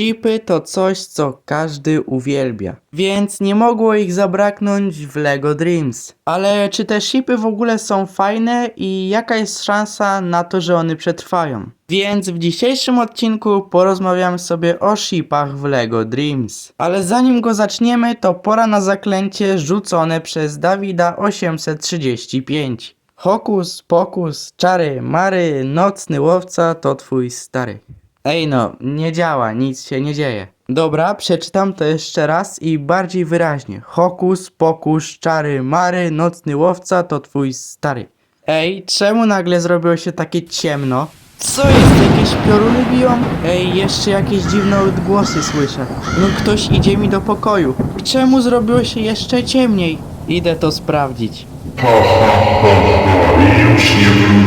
Shipy to coś, co każdy uwielbia, więc nie mogło ich zabraknąć w LEGO Dreams. Ale czy te shipy w ogóle są fajne i jaka jest szansa na to, że one przetrwają? Więc w dzisiejszym odcinku porozmawiamy sobie o shipach w LEGO Dreams. Ale zanim go zaczniemy, to pora na zaklęcie rzucone przez Dawida 835. Hokus pokus, czary mary, nocny łowca to twój stary. Ej no, nie działa, nic się nie dzieje. Dobra, przeczytam to jeszcze raz i bardziej wyraźnie. Hokus pokus, czary mary, nocny łowca to twój stary. Ej, czemu nagle zrobiło się takie ciemno? Co jest, jakieś pioruny biją? Ej, jeszcze jakieś dziwne odgłosy słyszę. No ktoś idzie mi do pokoju. Czemu zrobiło się jeszcze ciemniej? Idę to sprawdzić. I już nie.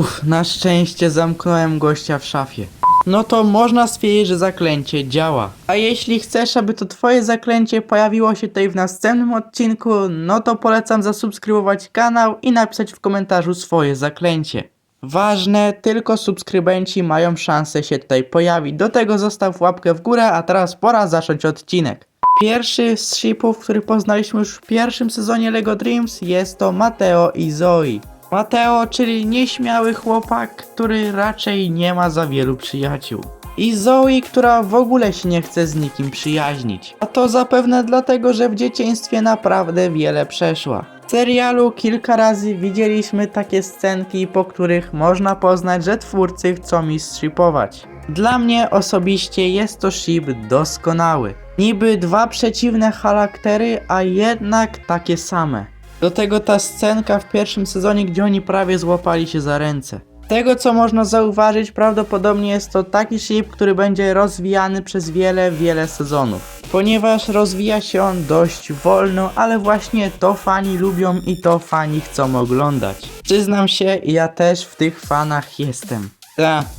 Uff, na szczęście zamknąłem gościa w szafie. No to można stwierdzić, że zaklęcie działa. A jeśli chcesz, aby to twoje zaklęcie pojawiło się tutaj w następnym odcinku, no to polecam zasubskrybować kanał i napisać w komentarzu swoje zaklęcie. Ważne, tylko subskrybenci mają szansę się tutaj pojawić. Do tego zostaw łapkę w górę, a teraz pora zacząć odcinek. Pierwszy z shipów, który poznaliśmy już w pierwszym sezonie LEGO Dreams jest to Mateo i Zoe. Mateo, czyli nieśmiały chłopak, który raczej nie ma za wielu przyjaciół. I Zoe, która w ogóle się nie chce z nikim przyjaźnić. A to zapewne dlatego, że w dzieciństwie naprawdę wiele przeszła. W serialu kilka razy widzieliśmy takie scenki, po których można poznać, że twórcy chcą ich stripować. Dla mnie osobiście jest to ship doskonały. Niby dwa przeciwne charaktery, a jednak takie same. Do tego ta scenka w pierwszym sezonie, gdzie oni prawie złapali się za ręce. Tego co można zauważyć, prawdopodobnie jest to taki ship, który będzie rozwijany przez wiele, wiele sezonów. Ponieważ rozwija się on dość wolno, ale właśnie to fani lubią i to fani chcą oglądać. Przyznam się, ja też w tych fanach jestem.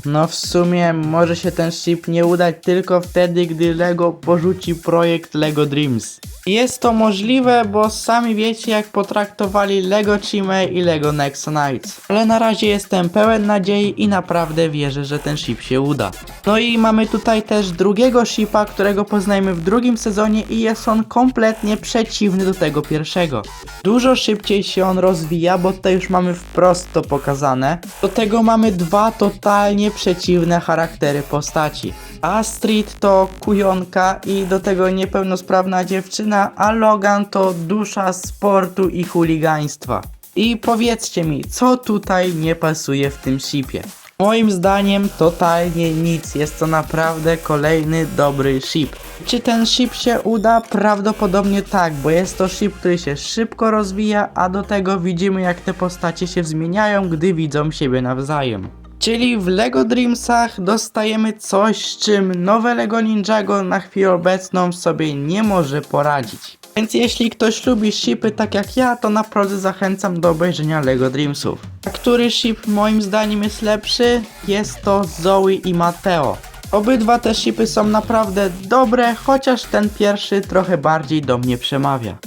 No w sumie może się ten ship nie udać tylko wtedy, gdy LEGO porzuci projekt LEGO Dreams. Jest to możliwe, bo sami wiecie jak potraktowali LEGO Chime i LEGO Next Nights. Ale na razie jestem pełen nadziei i naprawdę wierzę, że ten ship się uda. No i mamy tutaj też drugiego shipa, którego poznajemy w drugim sezonie i jest on kompletnie przeciwny do tego pierwszego. Dużo szybciej się on rozwija, bo tutaj już mamy wprost to pokazane. Do tego mamy dwa totalnie przeciwne charaktery postaci. Astrid to kujonka i do tego niepełnosprawna dziewczyna, a Logan to dusza sportu i chuligaństwa. I powiedzcie mi, co tutaj nie pasuje w tym shipie? Moim zdaniem totalnie nic, jest to naprawdę kolejny dobry ship. Czy ten ship się uda? Prawdopodobnie tak, bo jest to ship, który się szybko rozwija, a do tego widzimy jak te postacie się zmieniają, gdy widzą siebie nawzajem. Czyli w LEGO Dreamsach dostajemy coś, czym nowe LEGO Ninjago na chwilę obecną sobie nie może poradzić. Więc jeśli ktoś lubi shipy tak jak ja, to naprawdę zachęcam do obejrzenia LEGO Dreamsów. A który ship moim zdaniem jest lepszy? Jest to Zoe i Mateo. Obydwa te shipy są naprawdę dobre, chociaż ten pierwszy trochę bardziej do mnie przemawia.